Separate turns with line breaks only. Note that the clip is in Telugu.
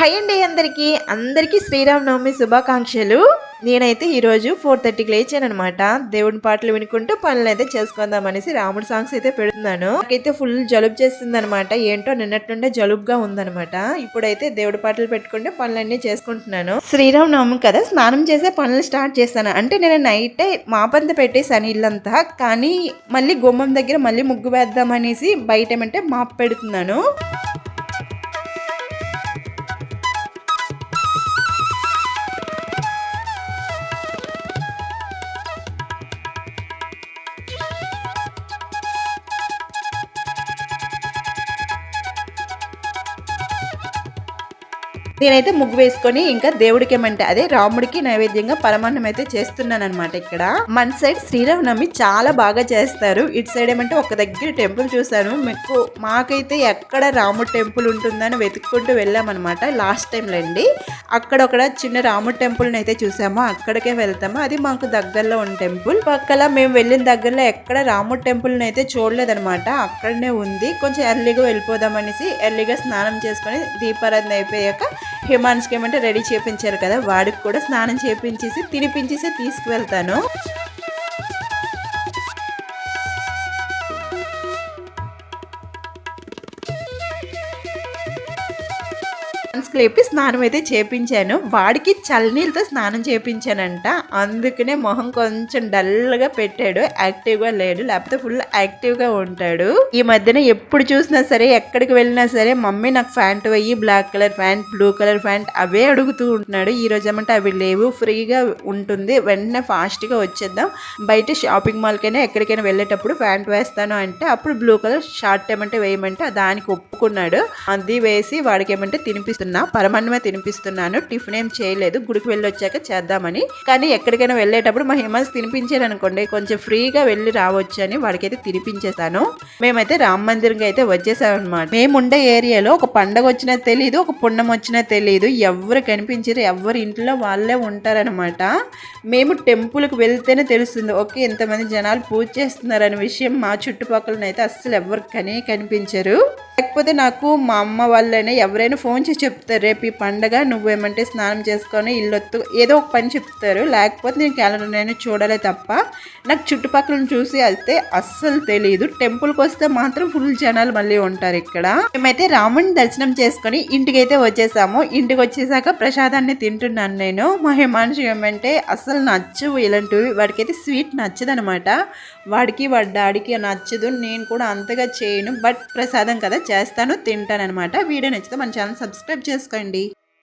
హై అండి అందరికీ. అందరికీ శ్రీరామనవమి శుభాకాంక్షలు. నేనైతే ఈరోజు ఫోర్ థర్టీకి లేచాను అనమాట దేవుడి పాటలు వినుకుంటూ పనులు అయితే చేసుకుందాం అనేసి రాముడు సాంగ్స్ అయితే పెడుతున్నాను. నాకైతే ఫుల్ జలుబు చేస్తుంది అనమాట ఏంటో నిన్నట్టుండే జలుబుగా ఉందనమాట ఇప్పుడైతే దేవుడి పాటలు పెట్టుకుంటే పనులన్నీ చేసుకుంటున్నాను. శ్రీరామనవమి కదా స్నానం చేసే పనులు స్టార్ట్ చేస్తాను అంటే నేను నైటే మాపంత పెట్టేసాను ఇల్లంతా. కానీ మళ్ళీ గుమ్మం దగ్గర మళ్ళీ ముగ్గు వేద్దాం అనేసి బయట ఏమంటే మాప్ పెడుతున్నాను. నేనైతే ముగ్గు వేసుకొని ఇంకా దేవుడికి ఏమంటే అదే రాముడికి నైవేద్యంగా పరమాన్నం అయితే చేస్తున్నాను అనమాట ఇక్కడ. మన సైడ్ శ్రీరామనవమి చాలా బాగా చేస్తారు. ఇటు సైడ్ ఏమంటే ఒక దగ్గర టెంపుల్ చూసాను మీకు మాకైతే ఎక్కడ రాముడు టెంపుల్ ఉంటుందని వెతుక్కుంటూ వెళ్ళామన్నమాట లాస్ట్ టైంలో అండి. అక్కడ ఒక చిన్న రాముడు టెంపుల్ని అయితే చూసాము. అక్కడికే వెళ్తాము. అది మాకు దగ్గరలో ఉన్న టెంపుల్. పక్కల మేము వెళ్ళిన దగ్గరలో ఎక్కడ రాముడు టెంపుల్ని అయితే చూడలేదనమాట అక్కడనే ఉంది. కొంచెం ఎర్లీగా వెళ్ళిపోదాం అనేసి ఎర్లీగా స్నానం చేసుకొని దీపారాధన అయిపోయాక హిమాన్స్కి ఏమంటే రెడీ చేపించారు కదా వాడికి కూడా స్నానం చేపించేసి తినిపించేసి తీసుకువెళ్తాను. హిమాన్స్కి లేపి స్నానం అయితే చేపించాను. వాడికి చల్లనీళ్ళతో స్నానం చేపించానంట. అందుకనే మొహం కొంచెం డల్గా పెట్టాడు. యాక్టివ్గా లేడు. లేకపోతే ఫుల్ యాక్టివ్గా ఉంటాడు. ఈ మధ్యన ఎప్పుడు చూసినా సరే ఎక్కడికి వెళ్ళినా సరే మమ్మీ నాకు ప్యాంట్ వెయ్యి black colour pant blue colour pant అవే అడుగుతూ ఉంటున్నాడు. ఈ రోజు ఏమంటే అవి లేవు. ఫ్రీగా ఉంటుంది. వెంటనే ఫాస్ట్గా వచ్చేద్దాం. బయట షాపింగ్ మాల్కైనా ఎక్కడికైనా వెళ్ళేటప్పుడు ప్యాంట్ వేస్తాను అంటే అప్పుడు బ్లూ కలర్ షార్ట్ ఏమంటే వేయమంటే దానికి ఒప్పుకున్నాడు. అది వేసి వాడికి ఏమంటే తినిపిస్తున్నా పరమాన్నమే తినిపిస్తున్నాను టిఫిన్ ఏం చేయలేదు గుడికి వెళ్ళి వచ్చాక చేద్దామని. కానీ ఎక్కడికైనా వెళ్ళేటప్పుడు మా హిమాల్స్ తినిపించాను అనుకోండి కొంచెం ఫ్రీగా వెళ్ళి రావచ్చు అని వాడికైతే తినిపించేస్తాను మేమైతే రామ మందిరంకి అయితే వచ్చేసామన్నమాట. మేము ఉండే ఏరియాలో ఒక పండగ వచ్చినా తెలియదు ఒక పుణ్యం వచ్చినా తెలియదు ఎవరు కనిపించారు ఎవరు ఇంట్లో వాళ్ళే ఉంటారనమాట మేము టెంపుల్కి వెళ్తేనే తెలుస్తుంది ఓకే ఇంతమంది జనాలు పూజ చేస్తున్నారనే విషయం మా చుట్టుపక్కలనైతే అస్సలు ఎవరు కనే కనిపించరు. లేకపోతే నాకు మా అమ్మ వాళ్ళైనా ఎవరైనా ఫోన్ చేసి చెప్తారు రేపు ఈ పండగ నువ్వేమంటే స్నానం చేసుకొని ఇల్లొత్తు ఏదో ఒక పని చెప్తారు. లేకపోతే నేను క్యాలెండర్ నేను చూడాలి తప్ప నాకు చుట్టుపక్కల చూసి అయితే అస్సలు తెలియదు టెంపుల్కి వస్తే మాత్రం ఫుల్ జనాలు మళ్ళీ ఉంటారు ఇక్కడ. మేమైతే రాముని దర్శనం చేసుకొని ఇంటికి అయితే వచ్చేసాము. ఇంటికి వచ్చేసాక ప్రసాదాన్ని తింటున్నాను నేను. మా హిమాంశు ఏమంటే అస్సలు నచ్చవు ఇలాంటివి. వాడికైతే స్వీట్ నచ్చదనమాట. వాడికి వాడి డాడీకి నచ్చదు. నేను కూడా అంతగా చేయను. బట్ ప్రసాదం కదా చేస్తాను తింటాను అనమాట వీడియో నచ్చితే మన ఛానల్ సబ్స్క్రైబ్ చేసుకోండి.